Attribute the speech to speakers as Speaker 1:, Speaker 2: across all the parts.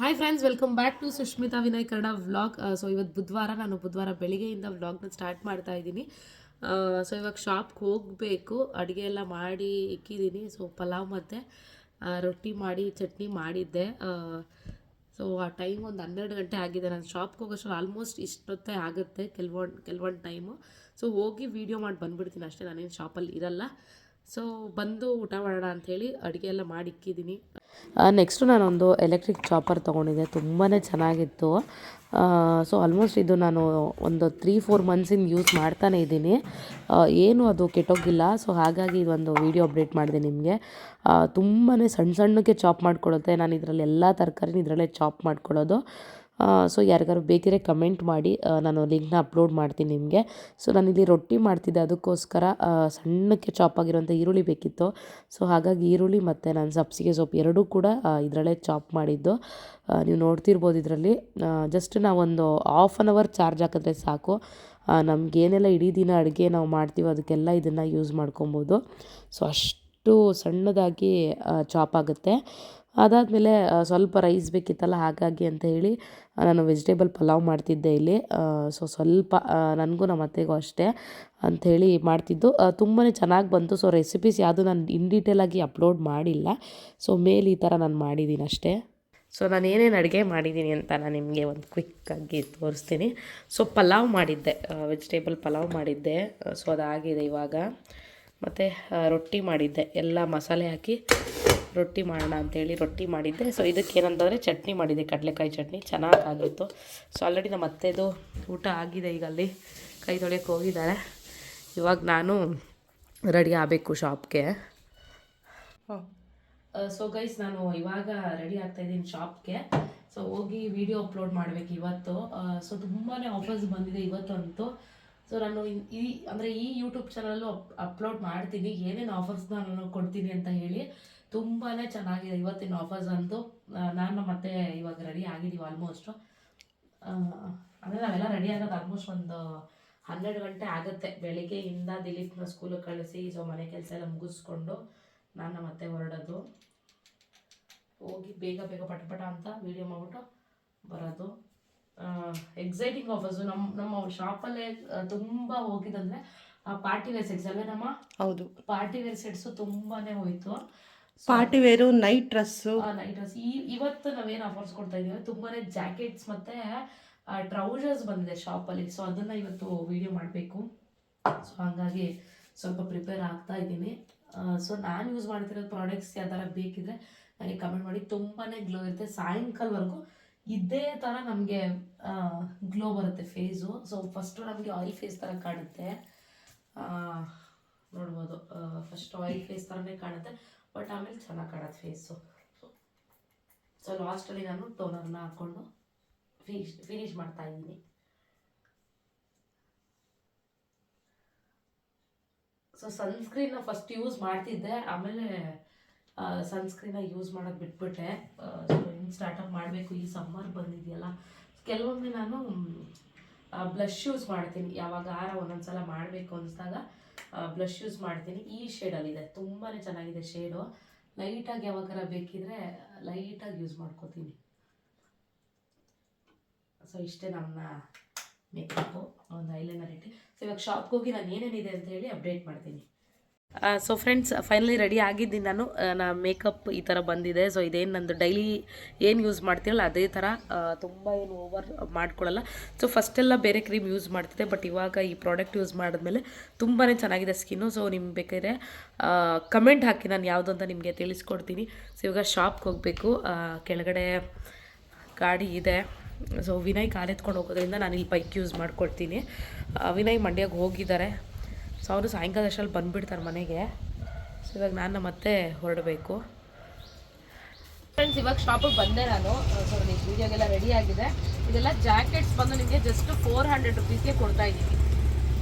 Speaker 1: Hi friends welcome back to Sushmita Vinay Kannada vlog so ಇವತ್ತು ಬುಧವಾರ, ನಾನು ಬುಧವಾರ ಬೆಳಿಗ್ಗೆಯಿಂದ ವ್ಲಾಗ್ನ ಸ್ಟಾರ್ಟ್ ಮಾಡ್ತಾ ಇದ್ದೀನಿ. ಸೊ ಇವಾಗ ಶಾಪ್ಗೆ ಹೋಗಬೇಕು. ಅಡುಗೆ ಎಲ್ಲ ಮಾಡಿ ಇಕ್ಕಿದ್ದೀನಿ. ಸೊ ಪಲಾವ್ ಮತ್ತು ರೊಟ್ಟಿ ಮಾಡಿ, ಚಟ್ನಿ ಮಾಡಿದ್ದೆ. ಸೊ ಆ ಟೈಮ್ ಒಂದು ಹನ್ನೆರಡು ಗಂಟೆ ಆಗಿದೆ. ನಾನು ಶಾಪ್ಗೆ ಹೋಗೋಷ್ಟು ಆಲ್ಮೋಸ್ಟ್ ಇಷ್ಟೊತ್ತೇ ಆಗುತ್ತೆ, ಕೆಲವೊಂದು ಕೆಲವೊಂದು ಟೈಮು ಸೊ ಹೋಗಿ ವೀಡಿಯೋ ಮಾಡಿ ಬಂದುಬಿಡ್ತೀನಿ ಅಷ್ಟೇ. ನಾನೇನು ಶಾಪಲ್ಲಿ ಇರಲ್ಲ. ಸೊ ಬಂದು ಊಟ ಮಾಡೋಣ ಅಂಥೇಳಿ ಅಡುಗೆ ಎಲ್ಲ ಮಾಡಿ ಇಕ್ಕಿದ್ದೀನಿ. ನೆಕ್ಸ್ಟು ನಾನೊಂದು ಎಲೆಕ್ಟ್ರಿಕ್ ಚಾಪರ್ ತೊಗೊಂಡಿದ್ದೆ. ತುಂಬಾ ಚೆನ್ನಾಗಿತ್ತು. ಸೊ ಆಲ್ಮೋಸ್ಟ್ ಇದು ನಾನು ಒಂದು ತ್ರೀ ಫೋರ್ ಮಂತ್ಸಿಂದ ಯೂಸ್ ಮಾಡ್ತಾನೆ ಇದ್ದೀನಿ. ಏನು ಅದು ಕೆಟ್ಟೋಗಿಲ್ಲ. ಸೊ ಹಾಗಾಗಿ ಇದೊಂದು ವೀಡಿಯೋ ಅಪ್ಡೇಟ್ ಮಾಡಿದೆ ನಿಮಗೆ. ತುಂಬಾ ಸಣ್ಣ ಸಣ್ಣಕ್ಕೆ ಚಾಪ್ ಮಾಡಿಕೊಡುತ್ತೆ ನಾನು ಇದರಲ್ಲಿ ಎಲ್ಲ ತರಕಾರಿನ ಇದರಲ್ಲೇ ಚಾಪ್ ಮಾಡ್ಕೊಳ್ಳೋದು ಸೊ ಯಾರಿಗಾರು ಬೇಕಿದ್ರೆ ಕಮೆಂಟ್ ಮಾಡಿ. ನಾನು ಲಿಂಕ್ನ ಅಪ್ಲೋಡ್ ಮಾಡ್ತೀನಿ ನಿಮಗೆ. ಸೊ ನಾನಿಲ್ಲಿ ರೊಟ್ಟಿ ಮಾಡ್ತಿದ್ದೆ. ಅದಕ್ಕೋಸ್ಕರ ಸಣ್ಣಕ್ಕೆ ಚಾಪ್ ಆಗಿರೋಂಥ ಈರುಳ್ಳಿ ಬೇಕಿತ್ತು. ಸೊ ಹಾಗಾಗಿ ಈರುಳ್ಳಿ ಮತ್ತು ನಾನು ಸಬ್ಸಿಗೆ ಸೊಪ್ಪು ಎರಡೂ ಕೂಡ ಇದರಲ್ಲೇ ಚಾಪ್ ಮಾಡಿದ್ದು. ನೀವು ನೋಡ್ತಿರ್ಬೋದು ಇದರಲ್ಲಿ. ಜಸ್ಟ್ ನಾವೊಂದು ಹಾಫ್ ಆನ್ ಅವರ್ ಚಾರ್ಜ್ ಹಾಕಿದ್ರೆ ಸಾಕು. ನಮಗೇನೆಲ್ಲ ಇಡೀ ದಿನ ಅಡುಗೆ ನಾವು ಮಾಡ್ತೀವೋ ಅದಕ್ಕೆಲ್ಲ ಇದನ್ನು ಯೂಸ್ ಮಾಡ್ಕೊಬೋದು. ಸೊ ಅಷ್ಟು ಸಣ್ಣದಾಗಿ ಚಾಪ್ ಆಗುತ್ತೆ. ಅದಾದಮೇಲೆ ಸ್ವಲ್ಪ ರೈಸ್ ಬೇಕಿತ್ತಲ್ಲ ಹಾಗಾಗಿ ಅಂತ ಹೇಳಿ ನಾನು ವೆಜಿಟೇಬಲ್ ಪಲಾವ್ ಮಾಡ್ತಿದ್ದೆ ಇಲ್ಲಿ. ಸೊ ಸ್ವಲ್ಪ ನನಗೂ ನಮ್ಮ ಅತ್ತೆಗೂ ಅಷ್ಟೇ ಅಂಥೇಳಿ ಮಾಡ್ತಿದ್ದು. ತುಂಬಾ ಚೆನ್ನಾಗಿ ಬಂತು. ಸೊ ರೆಸಿಪೀಸ್ ಯಾವುದು ನಾನು ಇನ್ ಡೀಟೇಲಾಗಿ ಅಪ್ಲೋಡ್ ಮಾಡಿಲ್ಲ. ಸೊ ಮೇಲೆ ಈ ಥರ ನಾನು ಮಾಡಿದ್ದೀನಿ ಅಷ್ಟೇ. ಸೊ ನಾನು ಏನೇನು ಅಡುಗೆ ಮಾಡಿದ್ದೀನಿ ಅಂತ ನಾನು ನಿಮಗೆ ಒಂದು ಕ್ವಿಕ್ಕಾಗಿ ತೋರಿಸ್ತೀನಿ. ಸೊ ಪಲಾವ್ ಮಾಡಿದ್ದೆ. ವೆಜಿಟೇಬಲ್ ಪಲಾವ್ ಮಾಡಿದ್ದೆ. ಸೊ ಅದಾಗಿದೆ ಇವಾಗ. ಮತ್ತು ರೊಟ್ಟಿ ಮಾಡಿದ್ದೆ. ಎಲ್ಲ ಮಸಾಲೆ ಹಾಕಿ ರೊಟ್ಟಿ ಮಾಡೋಣ ಅಂತೇಳಿ ರೊಟ್ಟಿ ಮಾಡಿದ್ದೆ. ಸೊ ಇದಕ್ಕೆ ಏನಂತಂದರೆ ಚಟ್ನಿ ಮಾಡಿದ್ದೆ. ಕಡಲೆಕಾಯಿ ಚಟ್ನಿ ಚೆನ್ನಾಗಾಗಿತ್ತು. ಸೊ ಆಲ್ರೆಡಿ ನಮ್ಮ ಅತ್ತೆದು ಊಟ ಆಗಿದೆ. ಈಗ ಅಲ್ಲಿ ಕೈ ತೊಳೆಯಕ್ಕೆ ಹೋಗಿದ್ದಾರೆ. ಇವಾಗ ನಾನು ರೆಡಿ ಆಗಬೇಕು ಶಾಪ್ಗೆ. ಸೊ ಗೈಸ್ ನಾನು ಇವಾಗ ರೆಡಿ ಆಗ್ತಾ ಇದ್ದೀನಿ ಶಾಪ್ಗೆ. ಸೊ ಹೋಗಿ ವಿಡಿಯೋ ಅಪ್ಲೋಡ್ ಮಾಡಬೇಕು ಇವತ್ತು. ಸೊ ತುಂಬಾ ಆಫರ್ಸ್ ಬಂದಿದೆ ಇವತ್ತು ಅಂತೂ ಸೊ ನಾನು ಈ ಅಂದರೆ ಈ ಯೂಟ್ಯೂಬ್ ಚಾನಲ್ಲು ಅಪ್ಲೋಡ್ ಮಾಡ್ತೀನಿ. ಏನೇನು ಆಫರ್ಸ್ನ ನಾನು ಕೊಡ್ತೀನಿ ಅಂತ ಹೇಳಿ ತುಂಬಾ ಚೆನ್ನಾಗಿದೆ. ಇವತ್ತಿನ ಆಫರ್ಸ್ ಅಂತೂ ನಾನು ಮತ್ತೆ ಇವಾಗ ರೆಡಿ ಆಗಿದ್ದೀವಿ ಆಲ್ಮೋಸ್ಟು ಅಂದರೆ ನಾವೆಲ್ಲ ರೆಡಿ ಆಗೋದು ಆಲ್ಮೋಸ್ಟ್ ಒಂದು ಹನ್ನೆರಡು ಗಂಟೆ ಆಗುತ್ತೆ. ಬೆಳಿಗ್ಗೆಯಿಂದ ದಿಲೀಪ್ನ ಸ್ಕೂಲಿಗೆ ಕಳಿಸಿ ಸೊ ಮನೆ ಕೆಲಸ ಎಲ್ಲ ಮುಗಿಸ್ಕೊಂಡು ನಾನು ಮತ್ತೆ ಹೊರಡೋದು. ಹೋಗಿ ಬೇಗ ಬೇಗ ಪಟ ಪಟ ಅಂತ ವೀಡಿಯೋ ಮಾಡ್ಬಿಟ್ಟು ಬರೋದು. ಎಕ್ಸೈಟಿಂಗ್ ಆಫರ್ಸು ನಮ್ಮ ನಮ್ಮ ಶಾಪಲ್ಲೇ ತುಂಬ ಹೋಗಿದಂದರೆ ಪಾರ್ಟಿ ವೇರ್ ಸೆಟ್ಸ್ ಅಲ್ಲೇ ನಮ್ಮ?
Speaker 2: ಹೌದು.
Speaker 1: ಪಾರ್ಟಿ ವೇರ್ ಸೆಟ್ಸು ತುಂಬಾನೇ ಹೋಯಿತು.
Speaker 2: Party wear night dress
Speaker 1: night dress ಈ ಇವತ್ತು ನಾವೇನು ಆಫರ್ಸ್ ಕೊಡ್ತಾ ಇದೀವಿ ತುಂಬಾನೇ ಜಾಕೆಟ್ಸ್ ಮತ್ತೆ ಟ್ರೌಸರ್ಸ್ ಬಂದಿದೆ ಶಾಪಲ್ಲಿ ಸೊ ಅದನ್ನ ಇವತ್ತು ವಿಡಿಯೋ ಮಾಡಬೇಕು. ಸೊ ಹಾಗಾಗಿ ಸ್ವಲ್ಪ ಪ್ರಿಪೇರ್ ಆಗ್ತಾ ಇದ್ದೀನಿ. ಸೊ ನಾನು ಯೂಸ್ ಮಾಡ್ತಿರೋ ಪ್ರಾಡಕ್ಟ್ಸ್ ಯಾವ್ದಾರ ಬೇಕಿದ್ರೆ ನನಗೆ ಕಮೆಂಟ್ ಮಾಡಿ. ತುಂಬಾನೇ ಗ್ಲೋ ಇರುತ್ತೆ. ಸಾಯಂಕಾಲವರೆಗೂ ಇದೇ ಥರ ನಮಗೆ ಗ್ಲೋ ಬರುತ್ತೆ ಫೇಸು ಸೊ ಫಸ್ಟು ನಮಗೆ ಆಯಿಲ್ ಫೇಸ್ ಥರ ಕಾಣುತ್ತೆ. ನೋಡ್ಬೋದು. ಫಸ್ಟ್ ಆಯಿಲ್ ಫೇಸ್ ಥರನೇ ಕಾಣುತ್ತೆ. ಬಟ್ ಆಮೇಲೆ ಚೆನ್ನಾಗಿ ಕಾಣುತ್ತೆ ಫೇಸು ಸೊ ಲಾಸ್ಟಲ್ಲಿ ನಾನು ಟೋನರ್ನ ಹಾಕ್ಕೊಂಡು ಫಿನಿಶ್ ಫಿನಿಶ್ ಮಾಡ್ತಾ ಇದ್ದೀನಿ. ಸೊ ಸನ್ಸ್ಕ್ರೀನ್ನ ಫಸ್ಟ್ ಯೂಸ್ ಮಾಡ್ತಿದ್ದೆ. ಆಮೇಲೆ ಸನ್ಸ್ಕ್ರೀನ ಯೂಸ್ ಮಾಡೋಕೆ ಬಿಟ್ಬಿಟ್ಟೆ. ಸೊ ಸ್ಟಾರ್ಟಪ್ ಮಾಡಬೇಕು? ಈ ಸಮ್ಮರ್ ಬಂದಿದೆಯಲ್ಲ. ಕೆಲವೊಮ್ಮೆ ನಾನು ಬ್ಲಷ್ ಯೂಸ್ ಮಾಡ್ತೀನಿ. ಯಾವಾಗ ಆರ ಒಂದೊಂದ್ಸಲ ಮಾಡಬೇಕು ಅನಿಸಿದಾಗ ಬ್ಲಷ್ ಯೂಸ್ ಮಾಡ್ತೀನಿ. ಈ ಶೇಡಲ್ಲಿದೆ ತುಂಬಾ ಚೆನ್ನಾಗಿದೆ ಶೇಡು ಲೈಟಾಗಿ ಯಾವಾಗಾರ ಬೇಕಿದ್ರೆ ಲೈಟಾಗಿ ಯೂಸ್ ಮಾಡ್ಕೋತೀನಿ. ಸೊ ಇಷ್ಟೇ ನಮ್ಮ ಮೇಕಪ್ಪು ಒಂದು ಐಲೈನರ್ ಇಟ್ಟು. ಸೊ ಇವಾಗ ಶಾಪ್ಗೆ ಹೋಗಿ ನಾನು ಏನೇನಿದೆ ಅಂತ ಹೇಳಿ ಅಪ್ಡೇಟ್ ಮಾಡ್ತೀನಿ. ಸೊ ಫ್ರೆಂಡ್ಸ್ ಫೈನಲಿ ರೆಡಿ ಆಗಿದ್ದೀನಿ ನಾನು. ನಾ ಮೇಕಪ್ ಈ ಥರ ಬಂದಿದೆ. ಸೊ ಇದೇನು ನಂದು ಡೈಲಿ ಏನು ಯೂಸ್ ಮಾಡ್ತೀರಲ್ಲ, ಅದೇ ಥರ ತುಂಬ ಏನು ಓವರ್ ಮಾಡ್ಕೊಳ್ಳಲ್ಲ. ಸೊ ಫಸ್ಟೆಲ್ಲ ಬೇರೆ ಕ್ರೀಮ್ ಯೂಸ್ ಮಾಡ್ತಿದ್ದೆ ಬಟ್ ಇವಾಗ ಈ ಪ್ರಾಡಕ್ಟ್ ಯೂಸ್ ಮಾಡಿದ್ಮೇಲೆ ತುಂಬಾ ಚೆನ್ನಾಗಿದೆ ಸ್ಕಿನ್ನು ಸೊ ನಿಮ್ಗೆ ಬೇಕಾದ್ರೆ ಕಮೆಂಟ್ ಹಾಕಿ, ನಾನು ಯಾವುದು ಅಂತ ನಿಮಗೆ ತಿಳಿಸ್ಕೊಡ್ತೀನಿ. ಸೊ ಇವಾಗ ಶಾಪ್ಗೆ ಹೋಗಬೇಕು. ಕೆಳಗಡೆ ಗಾಡಿ ಇದೆ. ಸೊ ವಿನಯ್ ಕಾರ್ ಹೋಗೋದ್ರಿಂದ ನಾನು ಇಲ್ಲಿ ಬೈಕ್ ಯೂಸ್ ಮಾಡ್ಕೊಳ್ತೀನಿ ವಿನಯ್ ಮಂಡ್ಯಾಗೆ ಹೋಗಿದ್ದಾರೆ. ಸೊ ಅವರು ಸಾಯಂಕಾಲ ಅಷ್ಟರಲ್ಲಿ ಬಂದುಬಿಡ್ತಾರೆ ಮನೆಗೆ. ಸೊ ಇವಾಗ ನಾನು ಮತ್ತೆ ಹೊರಡಬೇಕು. ಫ್ರೆಂಡ್ಸ್ ಇವಾಗ ಶಾಪಿಗೆ ಬಂದೆ ನಾನು. ಸೊ ನಿಮಗೆ ವೀಡಿಯೋಗೆಲ್ಲ ರೆಡಿ ಆಗಿದೆ. ಇದೆಲ್ಲ ಜಾಕೆಟ್ಸ್ ಬಂದು ನಿಮಗೆ ಜಸ್ಟ್ ಫೋರ್ ಹಂಡ್ರೆಡ್ ರುಪೀಸ್ಗೆ ಕೊಡ್ತಾ ಇದ್ದೀನಿ.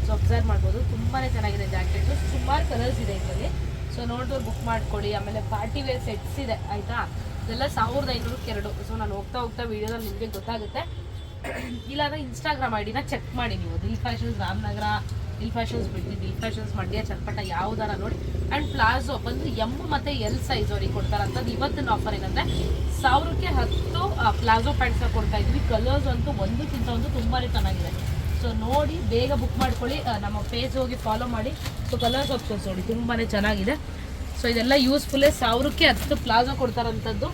Speaker 1: ಸೊ ಅಬ್ಸರ್ವ್ ಮಾಡ್ಬೋದು. ತುಂಬಾ ಚೆನ್ನಾಗಿದೆ ಜಾಕೆಟು ಸುಮಾರು ಕಲರ್ಸ್ ಇದೆ ಇದರಲ್ಲಿ. ಸೊ ನೋಡಿದ್ರೆ ಬುಕ್ ಮಾಡ್ಕೊಳ್ಳಿ. ಆಮೇಲೆ ಪಾರ್ಟಿ ವೇರ್ ಸೆಟ್ಸ್ ಇದೆ, ಆಯಿತಾ? ಇದೆಲ್ಲ ಸಾವಿರದ ಐನೂರಕ್ಕೆ ಎರಡು. ಸೊ ನಾನು ಹೋಗ್ತಾ ಹೋಗ್ತಾ ವೀಡಿಯೋದಲ್ಲಿ ನಿಮಗೆ ಗೊತ್ತಾಗುತ್ತೆ. ಇಲ್ಲಾಂದರೆ ಇನ್ಸ್ಟಾಗ್ರಾಮ್ ಐ ಡಿನ ಚೆಕ್ ಮಾಡಿ ನೀವು. ದಿಲ್ ಫ್ಯಾಷನ್ಸ್ ರಾಮನಗರ ದಿಲ್ ಫ್ಯಾಷನ್ಸ್ ಬಿಡ್ತೀವಿ ದಿಲ್ ಫ್ಯಾಷನ್ಸ್ ಮಂಡ್ಯ, ಚಟ್ಪಟ ಯಾವ್ದಾರ ನೋಡಿ. ಆ್ಯಂಡ್ ಪ್ಲಾಜೋ ಬಂದು ಎಂ ಮತ್ತು ಎಲ್ ಸೈಜ್ ಅವ್ರಿಗೆ ಕೊಡ್ತಾರಂಥದ್ದು ಇವತ್ತಿನ ಆಫರ್ ಏನಂದರೆ ಸಾವಿರಕ್ಕೆ ಹತ್ತು ಪ್ಲಾಜೋ ಪ್ಯಾಂಟ್ಸ್ ಕೊಡ್ತಾ ಇದ್ವಿ. ಕಲರ್ಸ್ ಅಂತೂ ಒಂದಕ್ಕಿಂತ ಒಂದು ತುಂಬಾ ಚೆನ್ನಾಗಿದೆ. ಸೊ ನೋಡಿ, ಬೇಗ ಬುಕ್ ಮಾಡ್ಕೊಳ್ಳಿ. ನಮ್ಮ ಪೇಜ್ ಹೋಗಿ ಫಾಲೋ ಮಾಡಿ. ಸೊ ಕಲರ್ಸ್ ಆಪ್ಷನ್ಸ್ ನೋಡಿ ತುಂಬಾ ಚೆನ್ನಾಗಿದೆ. ಸೊ ಇದೆಲ್ಲ ಯೂಸ್ಫುಲ್ಲೇ ಸಾವಿರಕ್ಕೆ ಹತ್ತು ಪ್ಲಾಜೋ ಕೊಡ್ತಾರಂಥದ್ದು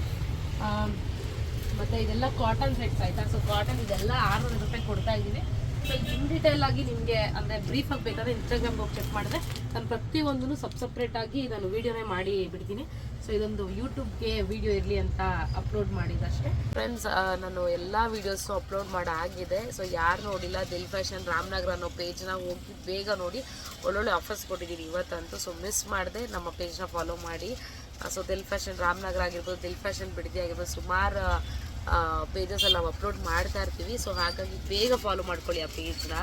Speaker 1: ಮತ್ತೆ ಇದೆಲ್ಲ ಕಾಟನ್ ಸೆಟ್ಸ್ ಆಯಿತಾ? ಸೊ ಕಾಟನ್ ಇದೆಲ್ಲ ಆರುನೂರು ರೂಪಾಯಿ ಕೊಡ್ತಾ ಇದ್ದೀವಿ ಸೊ ಇನ್ ಡೀಟೇಲ್ ಆಗಿ ನಿಮಗೆ ಅಂದರೆ ಬ್ರೀಫ್ ಆಗಿ ಬೇಕಾದ್ರೆ ಇನ್ಸ್ಟಾಗ್ರಾಮ್ಗೆ ಹೋಗಿ ಚೆಕ್ ಮಾಡಿದ್ರೆ ನಾನು ಪ್ರತಿಯೊಂದನ್ನು ಸಬ್ ಸಪ್ರೇಟ್ ಆಗಿ ನಾನು ವೀಡಿಯೋನೇ ಮಾಡಿ ಬಿಡ್ತೀನಿ. ಸೊ ಇದೊಂದು ಯೂಟ್ಯೂಬ್ಗೆ ವಿಡಿಯೋ ಇರಲಿ ಅಂತ ಅಪ್ಲೋಡ್ ಮಾಡಿದ್ದಷ್ಟೇ ಫ್ರೆಂಡ್ಸ್ ನಾನು ಎಲ್ಲ ವೀಡಿಯೋಸು ಅಪ್ಲೋಡ್ ಮಾಡಾಗಿದೆ ಸೊ ಯಾರು ನೋಡಿಲ್ಲ, ದಿಲ್ ಫ್ಯಾಷನ್, ರಾಮನಗರ ಅನ್ನೋ ಪೇಜ್ನ ಹೋಗಿ ಬೇಗ ನೋಡಿ. ಒಳ್ಳೊಳ್ಳೆ ಆಫರ್ಸ್ ಕೊಟ್ಟಿದ್ದೀನಿ ಇವತ್ತಂತೂ. ಸೊ ಮಿಸ್ ಮಾಡಿದೆ. ನಮ್ಮ ಪೇಜ್ನ ಫಾಲೋ ಮಾಡಿ. ಸೊ ದಿಲ್ ಫ್ಯಾಷನ್, ರಾಮನಗರ ಆಗಿರ್ಬೋದು, ದಿಲ್ ಫ್ಯಾಷನ್ ಬಿಡದಿ ಆಗಿರ್ಬೋದು, ಸುಮಾರು ಪೇಜಸ್ ಎಲ್ಲ ನಾವು ಅಪ್ಲೋಡ್ ಮಾಡ್ತಾ ಇರ್ತೀವಿ. ಸೊ ಹಾಗಾಗಿ ಬೇಗ ಫಾಲೋ ಮಾಡ್ಕೊಳ್ಳಿ ಆ ಪೇಜ್ನ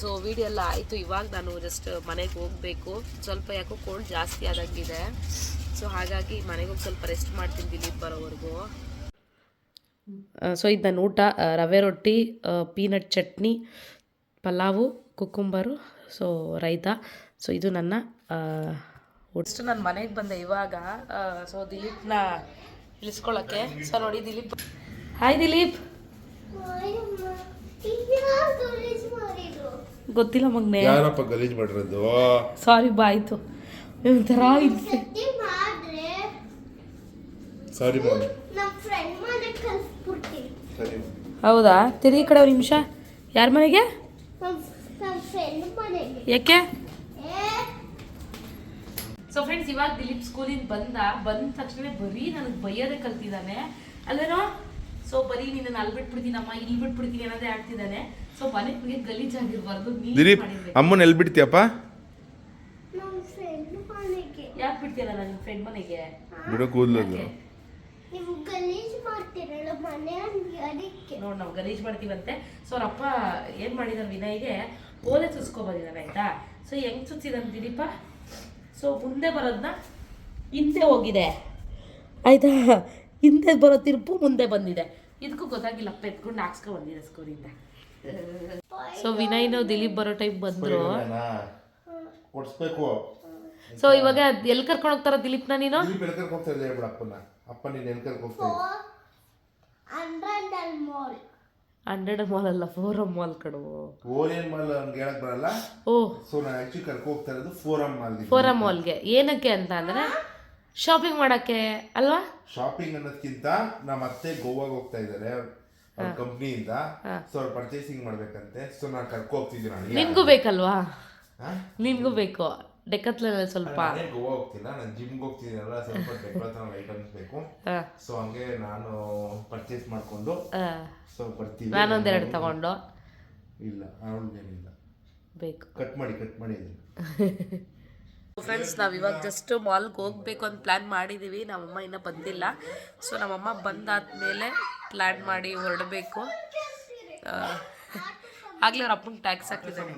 Speaker 1: ಸೊ ವಿಡಿಯೋ ಎಲ್ಲ ಆಯಿತು. ಇವಾಗ ನಾನು ಜಸ್ಟ್ ಮನೆಗೆ ಹೋಗಬೇಕು. ಸ್ವಲ್ಪ ಯಾಕೋ ಕೋಲ್ಡ್ ಜಾಸ್ತಿ ಆದಂಗಿದೆ. ಸೊ ಹಾಗಾಗಿ ಮನೆಗೆ ಹೋಗಿ ಸ್ವಲ್ಪ ರೆಸ್ಟ್ ಮಾಡ್ತೀನಿ ದಿಲೀಪ್ ಬರೋವರೆಗೂ. ಸೊ ಇದು ನನ್ನ ಊಟ ರವೆ ರೊಟ್ಟಿ peanut chutney pulao cucumber so raita. So ಇದು ನನ್ನ ನಾನು ಮನೆಗೆ ಬಂದೆ ಇವಾಗ. ಸೊ ದಿಲೀಪ್ನ ಇಳಿಸ್ಕೊಳ್ಳೋಕ್ಕೆ ಸೊ ನೋಡಿ ದಿಲೀಪ್. ಹಾಯ್ ದಿಲೀಪ್. ಗೊತ್ತಿಲ್ಲ ಮಗ್ನೆ.
Speaker 3: ಯಾರಪ್ಪ ಗಲೀಜ್ ಮಾಡಿರೋದು?
Speaker 1: ಸಾರಿ ಬಾಯ್ತು ಒಂಥರ
Speaker 3: ಸಾರಿ.
Speaker 1: ಹೌದಾ? ತಿರುಗಿ ಕಡೆ ಒಂದು ನಿಮಿಷ. ಯಾರ ಮನೆಗೆ. ಯಾಕೆ? ಸೊ ಫ್ರೆಂಡ್ಸ್ ಇವಾಗ ದಿಲೀಪ್ ಸ್ಕೂಲಿಂದ ಬಂದ ಬಂದ ತಕ್ಷಣ ಬರೀ ನನಗೆ ಬೈಯೋದೇ ಕಲ್ತಿದ್ದಾನೆ. ಅಲ್ಲೇನೋ ಸೊ ಬರೀ ನಿನ್ನ ಅಲ್ಲಿ ಬಿಟ್ಬಿಡ್ತೀನಮ್ಮ ಇಲ್ಲಿ ಬಿಟ್ಬಿಡ್ತೀನಿ ಅನ್ನೋದೇ ಆಡ್ತಿದ್ದಾನೆ. ಸೊ ಮನೆ ಗಲೀಜಾಗಿರ್ಬಾರ್ದು ನೀನ್
Speaker 3: ದಿಲೀಪ್ ಅಮ್ಮನ ಎಲ್ಲಿ ಬಿಡ್ತೀಯಪ್ಪ?
Speaker 1: ಯಾಕೆ ಬಿಡ್ತೀಯಲ್ಲ ನನ್ನ ಫ್ರೆಂಡ್ ಮನೆಗೆ?
Speaker 3: ಬಿಡೋ ಕೂದಲದು?
Speaker 4: ನೀವು ಗಲೀಜ್ ಮಾಡ್ತಿರಲ್ಲ ಮನೆ ಅದಕ್ಕೆ.
Speaker 1: ನೋಡ್ ನಾವು ಗಲೀಜ್ ಮಾಡ್ತೀವಂತೆ. ಸೊ ಅವ್ರ ಅಪ್ಪ ಏನ್ ಮಾಡಿದಾರೆ ವಿನಯ್ಗೆ ಓಲೆ ಚುಚ್ಕೊ ಬಂದಿದ್ದಾನೆ ಆಯ್ತಾ? ಸೊ ಹೆಂಗ್ ಚುಚ್ಚಿದಾನೆ ದಿಲೀಪ? ಸೊ ಮುಂದೆ ಬರೋದನ್ನ ಹಿಂದೆ ಹೋಗಿದೆ. ಆಯಿತಾ? ಹಿಂದೆ ಬರೋ ತಿರುಪು ಮುಂದೆ ಬಂದಿದೆ. ಇದಕ್ಕೂ ಗೊತ್ತಾಗಿಲ್ಲ ಅಪ್ಪ ಎತ್ಕೊಂಡು ಹಾಕ್ಸ್ಕೊ ಬಂದಿದೆ ಸ್ಕೂಲಿಂದ ಸೊ ವಿನಯ್ನು ದಿಲೀಪ್ ಬರೋ ಟೈಪ್ ಬಂದ್ರು.
Speaker 3: ಕೊಡ್ಸ್ಬೇಕು
Speaker 1: ಸೊ ಇವಾಗ ಎಲ್ಲಿ ಕರ್ಕೊಂಡು ಹೋಗ್ತಾರ ದಿಲೀಪ್ನ ನೀನು?
Speaker 3: ದಿಲೀಪ್ ಎಲ್ಲಿ ಕರ್ಕೊಂಡು ಹೋಗ್ತಾ ಅಪ್ಪನ ಅಪ್ಪ ನೀನು ಎಲ್ಲಿ ಕರ್ಕೊಂಡು ಹೋಗ್ತಾ
Speaker 4: ಮಾಲ್
Speaker 1: ಹಂಡ್ರೆಡ್ ಮಾಲ್ ಅಲ್ಲ ಫೋರಮ್ ಮಾಲ್ ಕಡು
Speaker 3: ಓರಿಯನ್ ಮಾಲ್ ಅವ್ನಿಗೆ ಹೇಳಕ್ ಬರಲ್ಲ?
Speaker 1: ಓ.
Speaker 3: ಸೊ ನಾನು ಆಕ್ಚುಲಿ ಕರ್ಕೊ ಹೋಗ್ತಾ ಇರೋದು ಫೋರಮ್ ಮಾಲ್
Speaker 1: ಫೋರಮ್ ಮಾಲ್ಗೆ ಏನಕ್ಕೆ ಅಂತ ಅಂದ್ರೆ ಶಾಪಿಂಗ್ ಮಾಡಕ್ಕೆ ಅಲ್ವಾ?
Speaker 3: ಶಾಪಿಂಗ್ ಅನ್ನೋದಕ್ಕಿಂತ ನಮ್ಮ ಅತ್ತೆ ಗೋವಾಗೆ ಹೋಗ್ತಾ ಇದ್ದಾರೆ ಅವ್ರ ಕಂಪ್ನಿಯಿಂದ ಸೊ ಅವ್ರು ಪರ್ಚೇಸಿಂಗ್ ಮಾಡ್ಬೇಕಂತೆ. ಸೊ ನಾನು ಕರ್ಕೊ ಹೋಗ್ತಿದ್ದೀನಿ ನಿನ್ಗೂ
Speaker 1: ಬೇಕಲ್ವಾ? ನಿನ್ಗೂ ಬೇಕು. ಡೆಕ್ಕತ್ಲಲ್ಲಿ ಸ್ವಲ್ಪ
Speaker 3: ನಾನೇ ಗೋವಾ ಹೋಗ್ತಿಲ್ಲ ನಾನು ಜಿಮ್ಗೆ ಹೋಗ್ತಿದ್ದೀನಲ್ಲ ಸ್ವಲ್ಪ ಡೆಕೋರೇಷನ್ ಐಟಮ್ಸ್ ಬೇಕು ಸೊ ಹಂಗೆ ನಾನು ಪರ್ಚೇಸ್ ಮಾಡ್ಕೊಂಡು ಸೊ ಬರ್ತೀವಿ.
Speaker 1: ನಾನೊಂದೆರಡು ತಗೊಂಡು.
Speaker 3: ಇಲ್ಲ ಅವಳಿಗೇನಿಲ್ಲ
Speaker 1: ಬೇಕು.
Speaker 3: ಕಟ್ ಮಾಡಿ ಕಟ್ ಮಾಡಿ
Speaker 1: ಫ್ರೆಂಡ್ಸ್ ನಾವು ಇವಾಗ ಜಸ್ಟ್ ಮಾಲ್ಗೆ ಹೋಗ್ಬೇಕು ಅಂತ ಪ್ಲ್ಯಾನ್ ಮಾಡಿದ್ದೀವಿ ನಮ್ಮಮ್ಮ ಇನ್ನೂ ಬಂದಿಲ್ಲ. ಸೊ ನಮ್ಮಮ್ಮ ಬಂದಾದ್ಮೇಲೆ ಪ್ಲ್ಯಾನ್ ಮಾಡಿ ಹೊರಡಬೇಕು. ಆಗಲೇ ಅವ್ರ ಅಪ್ಪನಿಗೆ ಟ್ಯಾಕ್ಸ್ ಹಾಕಿದ್ದಾರೆ.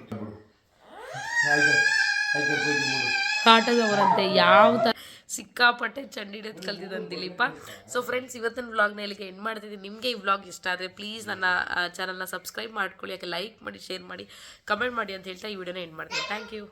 Speaker 1: ಆಟೋದವರಂತೆ ಯಾವ ಥರ ಸಿಕ್ಕಾಪಟ್ಟೆ ಚಂಡಿ ಹಿಡಿದು ಕಲ್ತಿದ್ದಾನೆ ದಿಲೀಪ. ಸೊ ಫ್ರೆಂಡ್ಸ್ ಇವತ್ತಿನ ವ್ಲಾಗ್ನ ಇಲ್ಲಿಗೆ ಎಂಡ್ ಮಾಡ್ತಿದ್ದೀನಿ. ನಿಮಗೆ ಈ ವ್ಲಾಗ್ ಇಷ್ಟ ಆದರೆ ಪ್ಲೀಸ್ ನನ್ನ ಚಾನಲ್ನ ಸಬ್ಸ್ಕ್ರೈಬ್ ಮಾಡ್ಕೊಳ್ಳಿ, ಯಾಕೆ ಲೈಕ್ ಮಾಡಿ ಶೇರ್ ಮಾಡಿ ಕಮೆಂಟ್ ಮಾಡಿ ಅಂತ ಹೇಳ್ತಾ ಈ ವಿಡಿಯೋನ ಎಂಡ್ ಮಾಡ್ತೀನಿ. Thank you